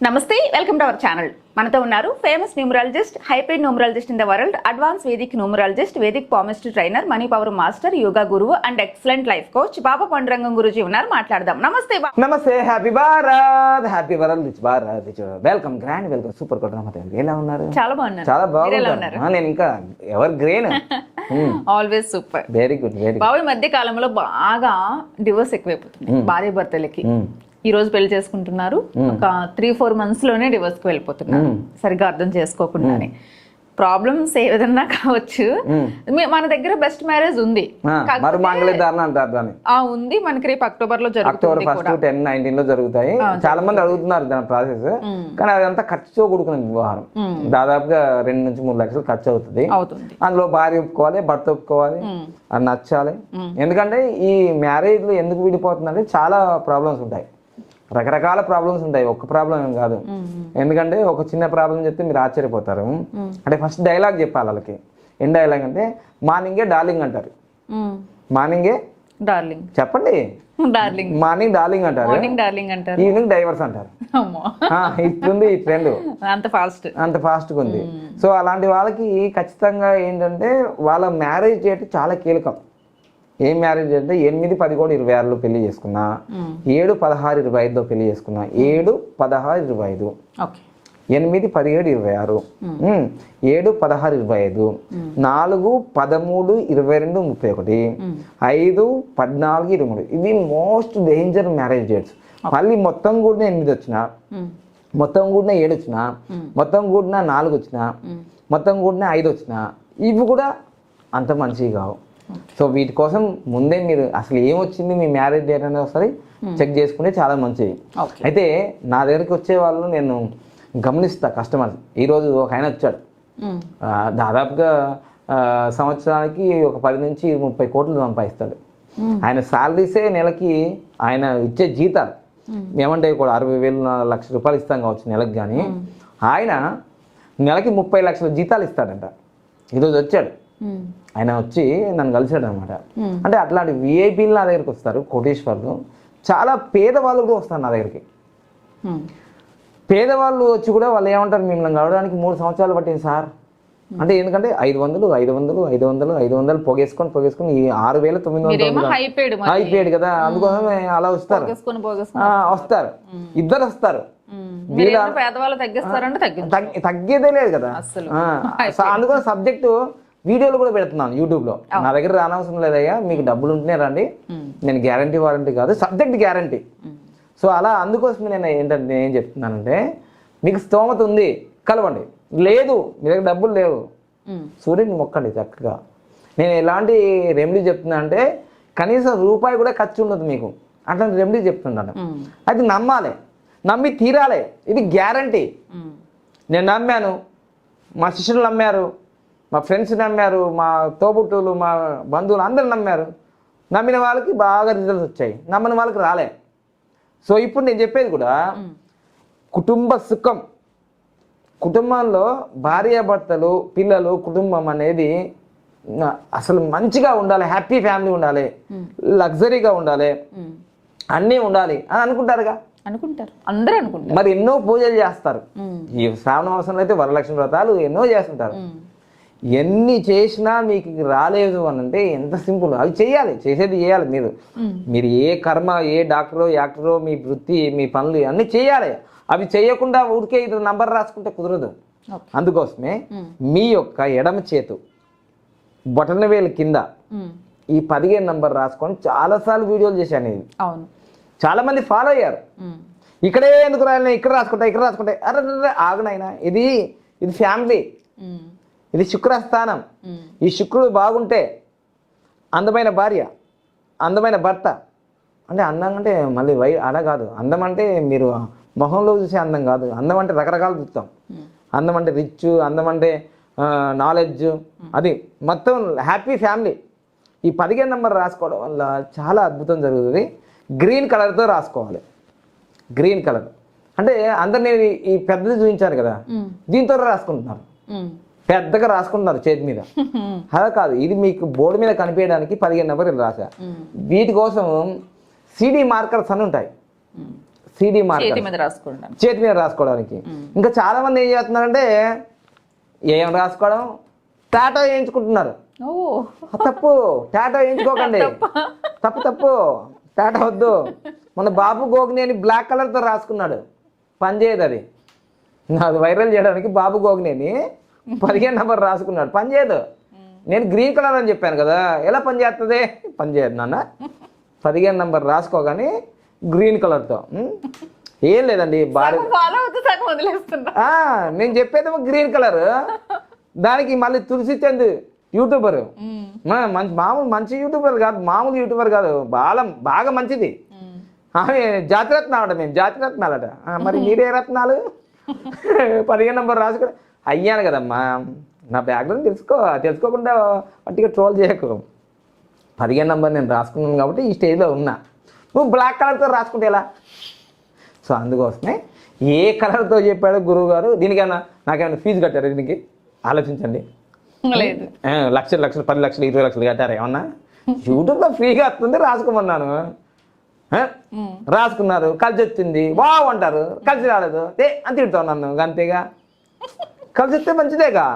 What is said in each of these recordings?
నమస్తే welcome to our channel. మనతో ఉన్నారు famous numerologist high paid numerologist in the world advance vedic numerologist vedic palmist trainer money power master yoga గురువు and excellent life coach Baba Pandurangam Guruji ఉన్నారు. మాట్లాడదాం. నమస్తే నమస్తే happy Bharat! Happy world Bharat! Welcome grand welcome super నమ్మతే ఎలా ఉన్నారు? చాలా బాగున్నారు చాలా ఉన్నారు? నేను ఇంకా evergreen? Always super very good very బాబు మధ్య కాలంలో బాగా డివోర్స్ ఎక్కువైపోతుంది భార్య భర్తలకి ఈ రోజు పెళ్ళి చేసుకుంటున్నారు. ఒక త్రీ ఫోర్ మంత్స్లోనే డివోర్స్కి వెళ్ళిపోతున్నారు. సరిగ్గా అర్థం చేసుకోకుండానే. ప్రాబ్లమ్స్ ఏ విధంగా కావచ్చు. మన దగ్గర బెస్ట్ మ్యారేజ్ ఉంది. ఉంది. మనకి రేపు అక్టోబర్లో అక్టోబర్ ఫస్ట్ టెన్ నైన్టీన్లో జరుగుతాయి. చాలా మంది అడుగుతున్నారు దాని ప్రాసెస్ కానీ అదంతా ఖర్చుతో కూడుకున్న వ్యవహారం. దాదాపుగా రెండు నుంచి మూడు లక్షలు ఖర్చు అవుతుంది. అవుతుంది. అందులో భార్య ఒప్పుకోవాలి భర్త ఒప్పుకోవాలి. అది నచ్చాలి. ఎందుకంటే ఈ మ్యారేజ్లు ఎందుకు విడిపోతుందంటే చాలా ప్రాబ్లమ్స్ ఉంటాయి. రకరకాల ప్రాబ్లమ్స్ ఉంటాయి. ఒక్క ప్రాబ్లం ఏం కాదు. ఎందుకంటే ఒక చిన్న ప్రాబ్లం చెప్తే మీరు ఆశ్చర్యపోతారు. అంటే ఫస్ట్ డైలాగ్ చెప్పాలి వాళ్ళకి. ఏం డైలాగ్ అంటే మార్నింగే డార్లింగ్ అంటారు. మార్నింగే? డార్లింగ్. చెప్పండి. డార్లింగ్. మార్నింగ్ డార్లింగ్ అంటారు. మార్నింగ్ డార్లింగ్ అంటారు. ఈవినింగ్ డైవర్స్ అంటారు. ఇట్లుంది ఈ ట్రెండ్ అంత ఫాస్ట్ అంత ఫాస్ట్గా ఉంది సో అలాంటి వాళ్ళకి ఖచ్చితంగా ఏంటంటే వాళ్ళ మ్యారేజ్ డేట్ చాలా కీలకం. ఏం మ్యారేజ్ అంటే ఎనిమిది పది కూడా ఇరవై ఆరులో పెళ్ళి చేసుకున్నా ఏడు పదహారు ఇరవై ఐదులో పెళ్ళి చేసుకున్నా ఏడు పదహారు ఇరవై ఐదు. ఎనిమిది పదిహేడు ఇరవై ఆరు. ఏడు పదహారు ఇరవై ఐదు. నాలుగు పదమూడు ఇరవై రెండు ముప్పై ఒకటి. ఐదు పద్నాలుగు ఇరవై మూడు. ఇవి మోస్ట్ డేంజర్ మ్యారేజ్ డేట్స్ మళ్ళీ మొత్తం కూడా ఎనిమిది వచ్చిన మొత్తం కూడిన ఏడు వచ్చిన మొత్తం కూడిన నాలుగు వచ్చిన మొత్తం కూడిన ఐదు వచ్చిన ఇవి కూడా అంత మంచివి కావు. సో వీటి కోసం ముందే మీరు అసలు ఏం వచ్చింది మీ మ్యారేజ్ డేట్ అనేది ఒకసారి చెక్ చేసుకుంటే చాలా మంచిది. అయితే నా దగ్గరికి వచ్చే వాళ్ళు నేను గమనిస్తా కస్టమర్స్ ఈరోజు ఒక ఆయన వచ్చాడు. ఆ, దాదాపుగా సంవత్సరానికి ఒక పది నుంచి ముప్పై కోట్లు సంపాదిస్తాడు. ఆయన శాలరీసే నెలకి ఆయన ఇచ్చే జీతాలు. ఏమంటే కూడా అరవై వేలు నాలుగు లక్షల రూపాయలు ఇస్తాం కావచ్చు నెలకు కానీ ఆయన నెలకి ముప్పై లక్షల జీతాలు ఇస్తాడంట. ఈరోజు వచ్చాడు. ఆయన వచ్చి నన్ను కలిశాడు అనమాట అంటే అట్లాంటి విఐపీలు నా దగ్గరికి వస్తారు కోటేశ్వర్లు. చాలా పేదవాళ్ళు కూడా వస్తారు నా దగ్గరికి. పేదవాళ్ళు వచ్చి కూడా వాళ్ళు ఏమంటారు మిమ్మల్ని కలవడానికి మూడు సంవత్సరాలు పట్టింది సార్. అంటే ఎందుకంటే ఐదు వందలు ఐదు వందలు ఐదు వందలు ఐదు వందలు పొగేసుకొని పొగేసుకొని ఈ ఆరు వేల తొమ్మిది వందలు అయిపోయాడు కదా అందుకోసమే అలా వస్తారు. వస్తారు. ఇద్దరు వస్తారు. తగ్గేదే లేదు కదా. అందుకని సబ్జెక్టు వీడియోలు కూడా పెడుతున్నాను యూట్యూబ్లో నా దగ్గర రానవసరం లేదయ్యా మీకు డబ్బులు ఉంటేనే రండి. నేను గ్యారంటీ వారంటీ కాదు సబ్జెక్ట్ గ్యారంటీ. సో అలా అందుకోసమే నేను ఏంటంటే నేను ఏం చెప్తున్నానంటే మీకు స్తోమత ఉంది కలవండి. లేదు మీ దగ్గర డబ్బులు లేవు. సూర్యుని మొక్కండి చక్కగా. నేను ఎలాంటి రెమెడీ చెప్తున్నా అంటే కనీసం రూపాయి కూడా ఖర్చు ఉండదు మీకు. అట్లాంటి రెమెడీ చెప్తున్నాను. అది నమ్మాలి. నమ్మి తీరాలి. ఇది గ్యారంటీ. నేను నమ్మాను. మా శిష్యులు నమ్మారు. మా ఫ్రెండ్స్ నమ్మారు మా తోబుట్టులు మా బంధువులు అందరూ నమ్మారు. నమ్మిన వాళ్ళకి బాగా రిజల్ట్స్ వచ్చాయి. నమ్మని వాళ్ళకి రాలే. సో ఇప్పుడు నేను చెప్పేది కూడా కుటుంబ సుఖం. కుటుంబంలో భార్యాభర్తలు పిల్లలు కుటుంబం అనేది అసలు మంచిగా ఉండాలి హ్యాపీ ఫ్యామిలీ ఉండాలి లగ్జరీగా ఉండాలి అన్నీ ఉండాలి అని అనుకుంటారుగా? అనుకుంటారు. అందరూ అనుకుంటారు. మరి ఎన్నో పూజలు చేస్తారు. ఈ శ్రావణ మాసంలో అయితే వరలక్ష్మి వ్రతాలు ఎన్నో చేస్తుంటారు. ఎన్ని చేసినా మీకు రాలేదు అని అంటే ఎంత సింపుల్. అవి చేయాలి చేసేది చేయాలి మీరు. మీరు ఏ కర్మ ఏ డాక్టరో యాక్టరో మీ వృత్తి మీ పనులు అన్నీ చేయాలి. అవి చేయకుండా ఊరికే ఇది నంబర్ రాసుకుంటే కుదరదు. అందుకోసమే మీ యొక్క ఎడమ చేతు బొటన వేలు కింద ఈ పదిహేను నంబర్ రాసుకొని చాలాసార్లు వీడియోలు చేశాను ఇది చాలా మంది ఫాలో అయ్యారు. ఇక్కడే ఎందుకు రాయాలి? ఇక్కడ రాసుకుంటా ఇక్కడ రాసుకుంటా. అరే ఆగునైనా ఇది ఇది ఫ్యామిలీ. ఇది శుక్రస్థానం. ఈ శుక్రుడు బాగుంటే అందమైన భార్య అందమైన భర్త. అంటే అందం అంటే మళ్ళీ వై అలా కాదు. అందం అంటే మీరు మొహంలో చూసే అందం కాదు. అందం అంటే రకరకాలు చూస్తాం. అందం అంటే రిచ్ అందం అంటే నాలెడ్జ్ అది మొత్తం హ్యాపీ ఫ్యామిలీ ఈ పదిహేను నెంబర్ రాసుకోవడం వల్ల చాలా అద్భుతం జరుగుతుంది. గ్రీన్ కలర్తో రాసుకోవాలి. గ్రీన్ కలర్ అంటే అందరు నేను ఈ- పెద్దది చూపించాను కదా. దీంతో రాసుకుంటున్నారు. పెద్దగా రాసుకుంటున్నారు చేతి మీద. అలా కాదు ఇది మీకు బోర్డు మీద కనిపించడానికి పదిహేను నెంబర్లు రాసా వీటి కోసం సిడి మార్కర్స్ అని ఉంటాయి. సిడి మార్కర్ చేతి మీద రాసుకుంటాను చేతి మీద రాసుకోవడానికి. ఇంకా చాలా మంది ఏం చేస్తున్నారంటే ఏం రాసుకోవడం? టాటో వేయించుకుంటున్నారు. తప్పు. టాటో వేయించుకోకండి. తప్పు. తప్పు టాటో వద్దు. మన బాబు గోగినేని బ్లాక్ కలర్తో రాసుకున్నాడు. పని చేయదు అది. అది వైరల్ చేయడానికి బాబు గోగినేని పదిహేను నెంబర్ రాసుకున్నాడు. పని చేయదు. నేను గ్రీన్ కలర్ అని చెప్పాను కదా ఎలా పని చేస్తుంది పని చేయదు నాన్న. పదిహేను నెంబర్ రాసుకోగానే గ్రీన్ కలర్తో? ఏం లేదండి భారీ నేను చెప్పేదేమో గ్రీన్ కలర్. దానికి మళ్ళీ తులసి చంద్ యూట్యూబర్. మంచి మామూలు మంచి యూట్యూబర్ కాదు మామూలు యూట్యూబర్ కాదు బాగా బాగా మంచిది. ఆమె జాతిరత్నాలు అట మేము జాతిరత్నాలట. మరి మీరే రత్నాలు? పదిహేను నంబర్ రాసుకుని అయ్యాను కదమ్మా. నా బ్యాక్గ్రౌండ్ తెలుసుకో తెలుసుకోకుండా పట్టిగా ట్రోల్ చేయకు. పదిహేను నంబర్ నేను రాసుకున్నాను కాబట్టి ఈ స్టేజ్లో ఉన్నా. నువ్వు బ్లాక్ కలర్తో రాసుకుంటే ఎలా? సో అందుకోసమే ఏ కలర్తో చెప్పాడు గురువు గారు దీనికైనా నాకేమైనా ఫీజు కట్టారు దీనికి? ఆలోచించండి. లేదు. లక్షలు లక్షలు పది లక్షలు ఇరవై లక్షలు కట్టారు ఏమన్నా? యూట్యూబ్లో ఫ్రీగా వస్తుంది రాసుకోమన్నాను. రాసుకున్నారు కలిసి వచ్చింది. అంటారు కలిసి రాలేదు. అని తిడతావు నన్ను అంతేగా? కలిసి వస్తే మంచిదేగా.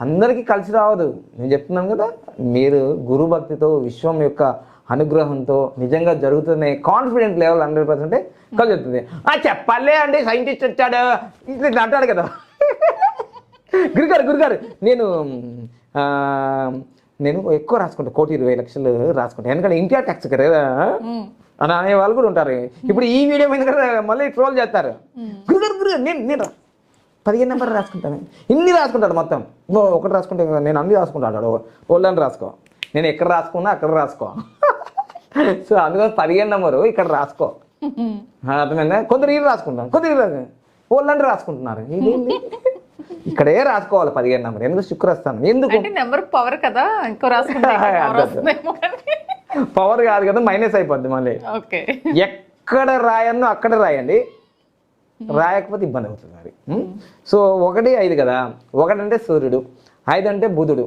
అందరికీ కలిసి రావదు నేను చెప్తున్నాను కదా మీరు గురు భక్తితో విశ్వం యొక్క అనుగ్రహంతో నిజంగా జరుగుతున్న కాన్ఫిడెంట్ లెవెల్ హండ్రెడ్ పర్సెంట్ కలిసి వస్తుంది ఆ చెప్పాలే అండి సైంటిస్ట్ వచ్చాడు. ఇట్లా అంటాడు కదా. గురుగారు గురుగారు నేను నేను ఎక్కువ రాసుకుంటా కోటి ఇరవై లక్షలు రాసుకుంటా. ఎందుకంటే ఇండియా ట్యాక్స్ కదా. అని అనే వాళ్ళు కూడా ఉంటారు. ఇప్పుడు ఈ వీడియో మీద మళ్ళీ ట్రోల్ చేస్తారు. గురుగారు గురుగారు నేను నేను పదిహేను నెంబర్ రాసుకుంటాను ఇన్ని రాసుకుంటాడు మొత్తం. ఓ, ఒకటి రాసుకుంటే నేను అన్ని రాసుకుంటాడు. ఓళ్ళని రాసుకో. నేను ఎక్కడ రాసుకున్నా అక్కడ రాసుకో. సో అందుకని పదిహేను నెంబరు ఇక్కడ రాసుకో. అర్థమైందా? కొందరు ఇది రాసుకుంటాను కొందరు ఇది ఓళ్ళంటే రాసుకుంటున్నారు. ఇదేంటి ఇక్కడే రాసుకోవాలి పదిహేను నెంబర్ ఎందుకు శుక్రస్థానం ఎందుకు? నెంబర్ పవర్ కదా? ఇంకో పవర్ కాదు కదా మైనస్ అయిపోద్ది మళ్ళీ. ఎక్కడ రాయన్నో అక్కడ రాయండి. రాయకపోతే ఇబ్బంది అవుతుంది ఉం? సో ఒకటి ఐదు కదా. ఒకటంటే సూర్యుడు ఐదు అంటే బుధుడు.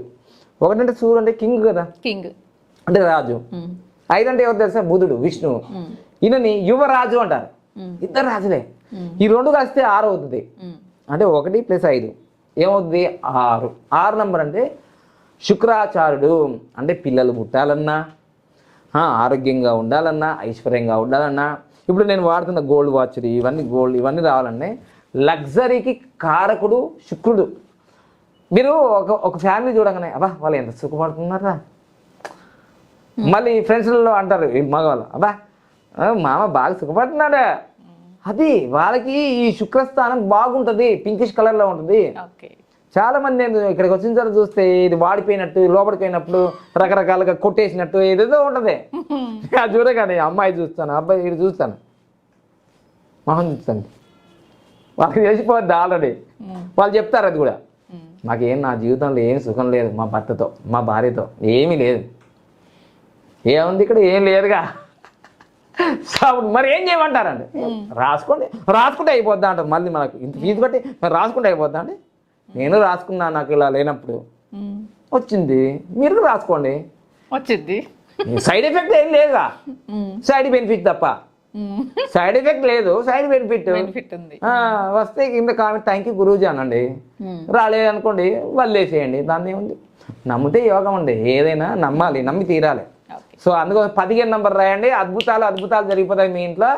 ఒకటంటే సూర్యుడు అంటే కింగ్ కదా. కింగ్. అంటే రాజు. ఐదు అంటే ఎవరు తెలుసా? బుధుడు విష్ణువు ఈయనని యువరాజు అంటారు. ఇద్దరు రాజులే. ఈ రెండు కలిస్తే ఆరు అవుతుంది. అంటే ఒకటి ప్లస్ ఐదు. ఏమవుతుంది? ఆరు. ఆరు నంబర్ అంటే శుక్రాచార్యుడు. అంటే పిల్లలు పుట్టాలన్నా ఆరోగ్యంగా ఉండాలన్నా ఐశ్వర్యంగా ఉండాలన్నా ఇప్పుడు నేను వాడుతున్న గోల్డ్ వాచ్లు ఇవన్నీ గోల్డ్ ఇవన్నీ రావాలంటే లగ్జరీకి కారకుడు శుక్రుడు. మీరు ఒక ఒక ఫ్యామిలీ చూడగానే అబ్బా వాళ్ళు ఎంత సుఖపడుతున్నారా మళ్ళీ ఫ్రెండ్స్లలో అంటారు ఈ మగవాళ్ళు అబ్బా మామ బాగా సుఖపడుతున్నాడా. అది వాళ్ళకి ఈ శుక్రస్థానం బాగుంటుంది పింకిష్ కలర్లో ఉంటుంది. ఓకే చాలా మంది నేను ఇక్కడికి వచ్చిన తర్వాత చూస్తే ఇది వాడిపోయినట్టు లోపలిపోయినప్పుడు రకరకాలుగా కొట్టేసినట్టు ఏదేదో ఉంటది. అది చూడగానే అమ్మాయి చూస్తాను అబ్బాయి ఇది చూస్తాను. మొహం చూస్తాను. వాళ్ళకి తెలిసిపోద్ది ఆల్రెడీ. వాళ్ళు చెప్తారు అది కూడా. మాకేం నా జీవితంలో ఏం సుఖం లేదు మా భర్తతో మా భార్యతో ఏమీ లేదు. ఏముంది ఇక్కడ? ఏం లేదుగా. మరి ఏం చేయమంటారండి? రాసుకోండి రాసుకుంటే అయిపోద్దా అంటారు. మళ్ళీ మనకు ఇంత ఫీజు కట్టి మరి రాసుకుంటే అయిపోద్దా అండి? నేను రాసుకున్నా నాకు ఇలా లేనప్పుడు. వచ్చింది. మీరు కూడా రాసుకోండి. వచ్చింది. సైడ్ ఎఫెక్ట్ ఏం లేదుగా సైడ్ బెనిఫిట్ తప్ప. సైడ్ ఎఫెక్ట్ లేదు. Side benefit. బెనిఫిట్ ఉంది. వస్తే కింద కామెంట్ థ్యాంక్ యూ గురూజీ అనండి. రాలేదు అనుకోండి వదిలేసేయండి. దాన్ని ఏముంది? నమ్మితే యోగం అండి. ఏదైనా నమ్మాలి నమ్మి తీరాలి. సో అందుకోసం పదిహేను నంబర్ రాయండి. అద్భుతాలు అద్భుతాలు జరిగిపోతాయి మీ ఇంట్లో.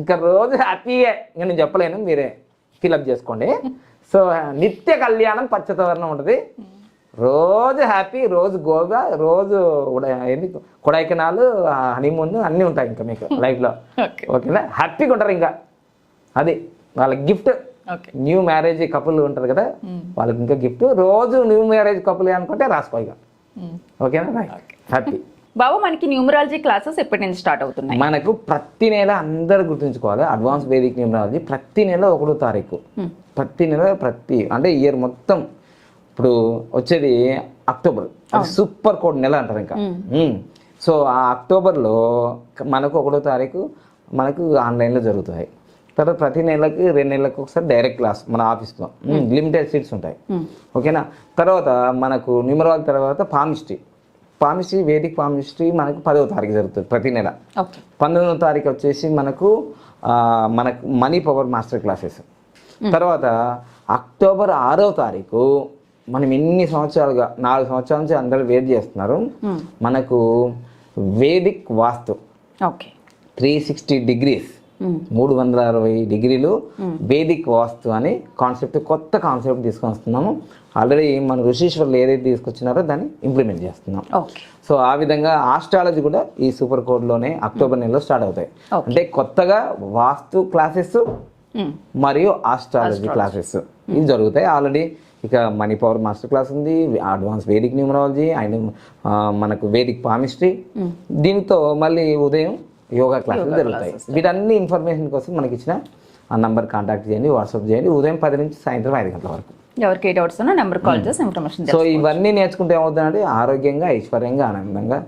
ఇంకా రోజు హ్యాపీగా ఇంకా నేను చెప్పలేను మీరే ఫిలప్ చేసుకోండి. సో నిత్య కళ్యాణం పచ్చతవర్ణం ఉంటుంది. రోజు హ్యాపీ రోజు గోవా రోజు ఏంది? కొడైకెనాల్ హనీమూన్ అన్నీ ఉంటాయి ఇంకా మీకు లైఫ్లో. ఓకే. ఓకేనా? హ్యాపీగా ఉంటారు ఇంకా. అది వాళ్ళ గిఫ్ట్. న్యూ మ్యారేజ్ కపుల్ ఉంటారు కదా. వాళ్ళకి ఇంకా గిఫ్ట్. రోజు న్యూ మ్యారేజ్ కపుల్ అనుకుంటే రాసుకో ఇక. ఓకేనా? హ్యాపీ. బాబు మనకి న్యూమరాలజీ క్లాసెస్ ఎప్పటి నుంచి స్టార్ట్ అవుతున్నాయి? మనకు ప్రతి నెల అందరు గుర్తుంచుకోవాలి. అడ్వాన్స్ వేదిక్ న్యూమరాలజీ ప్రతి నెల ఒకటో తారీఖు. ప్రతి నెల ప్రతి అంటే ఇయర్ మొత్తం. ఇప్పుడు వచ్చేది అక్టోబర్ అది సూపర్ కోడ్ నెల అంటారు ఇంకా. సో ఆ అక్టోబర్లో మనకు ఒకటో తారీఖు మనకు ఆన్లైన్లో జరుగుతాయి. తర్వాత ప్రతి నెలకి రెండు నెలలకు ఒకసారి డైరెక్ట్ క్లాస్ మన ఆఫీస్లో లిమిటెడ్ సీట్స్ ఉంటాయి. ఓకేనా తర్వాత మనకు న్యూమరాలజీ తర్వాత పామిస్ట్రీ పామిస్ట్రీ వేదిక్ పామిస్ట్రీ మనకు పదవ తారీఖు జరుగుతుంది ప్రతి నెల. పంతొమ్మిదవ తారీఖు వచ్చేసి మనకు మనకు మనీ పవర్ మాస్టర్ క్లాసెస్. తర్వాత అక్టోబర్ ఆరో తారీఖు మనం ఎన్ని సంవత్సరాలుగా నాలుగు సంవత్సరాల నుంచి అందరూ వెయిట్ చేస్తున్నారు. మనకు vedic vastu. Okay. Three sixty degrees. మూడు వందల అరవై డిగ్రీలు వేదిక్ వాస్తు అని కాన్సెప్ట్ కొత్త కాన్సెప్ట్ తీసుకొని వస్తున్నాము ఆల్రెడీ మన ఋషీశ్వర్లు ఏదైతే తీసుకొచ్చినారో దాన్ని ఇంప్లిమెంట్ చేస్తున్నాం. సో ఆ విధంగా ఆస్ట్రాలజీ కూడా ఈ సూపర్ కోడ్లోనే అక్టోబర్ నెలలో స్టార్ట్ అవుతాయి. అంటే కొత్తగా వాస్తు క్లాసెస్ మరియు ఆస్ట్రాలజీ క్లాసెస్ ఇవి జరుగుతాయి. ఆల్రెడీ ఇక మనీ పవర్ మాస్టర్ క్లాస్ ఉంది అడ్వాన్స్ వేదిక్ న్యూమరాలజీ అండ్ మనకు వేదిక్ పామిస్ట్రీ దీంతో మళ్ళీ ఉదయం యోగా క్లాసెస్ జరుగుతాయి. వీటన్ని ఇన్ఫర్మేషన్ కోసం మనకి ఇచ్చిన ఆ నంబర్ కాంటాక్ట్ చేయండి వాట్సాప్ చేయండి. ఉదయం పది నుంచి సాయంత్రం ఐదు గంటల వరకు. ఎవరికి ఏ డౌట్స్ ఉన్నా నెంబర్ కాల్ చేసి ఇన్ఫర్మేషన్ సో ఇవన్నీ నేర్చుకుంటే ఏమవుతుందంటే ఆరోగ్యంగా ఐశ్వర్యంగా ఆనందంగా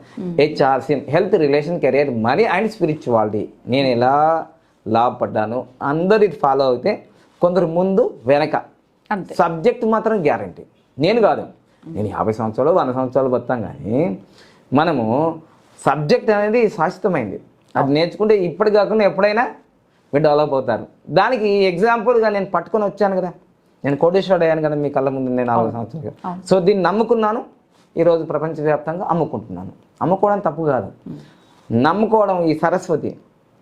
HRC health relation career money and spirituality. నేను ఎలా లాభపడ్డాను అందరు ఇది ఫాలో అయితే కొందరు ముందు వెనక. సబ్జెక్ట్ మాత్రం గ్యారంటీ. నేను కాదు. నేను యాభై సంవత్సరాలు వంద సంవత్సరాలు బతాం కానీ మనము సబ్జెక్ట్ అనేది శాశ్వతమైంది. అది నేర్చుకుంటే ఇప్పటి కాకుండా ఎప్పుడైనా మీరు డెవలప్ అవుతారు. దానికి ఎగ్జాంపుల్గా నేను పట్టుకొని వచ్చాను కదా. నేను కోటేశ్వరుడు అయ్యాను కదా మీ కళ్ళ ముందు నేను నాలుగు సంవత్సరాలు సో దీన్ని నమ్ముకున్నాను. ఈరోజు ప్రపంచవ్యాప్తంగా అమ్ముకుంటున్నాను. అమ్ముకోవడం తప్పు కాదు. నమ్ముకోవడం ఈ సరస్వతి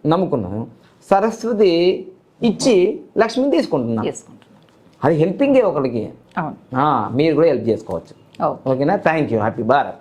నమ్ముకున్నాను. సరస్వతి ఇచ్చి లక్ష్మిని తీసుకుంటున్నాను. అది హెల్పింగే ఒకరికి. మీరు కూడా హెల్ప్ చేసుకోవచ్చు. ఓకే. ఓకేనా? Thank you happy Bharat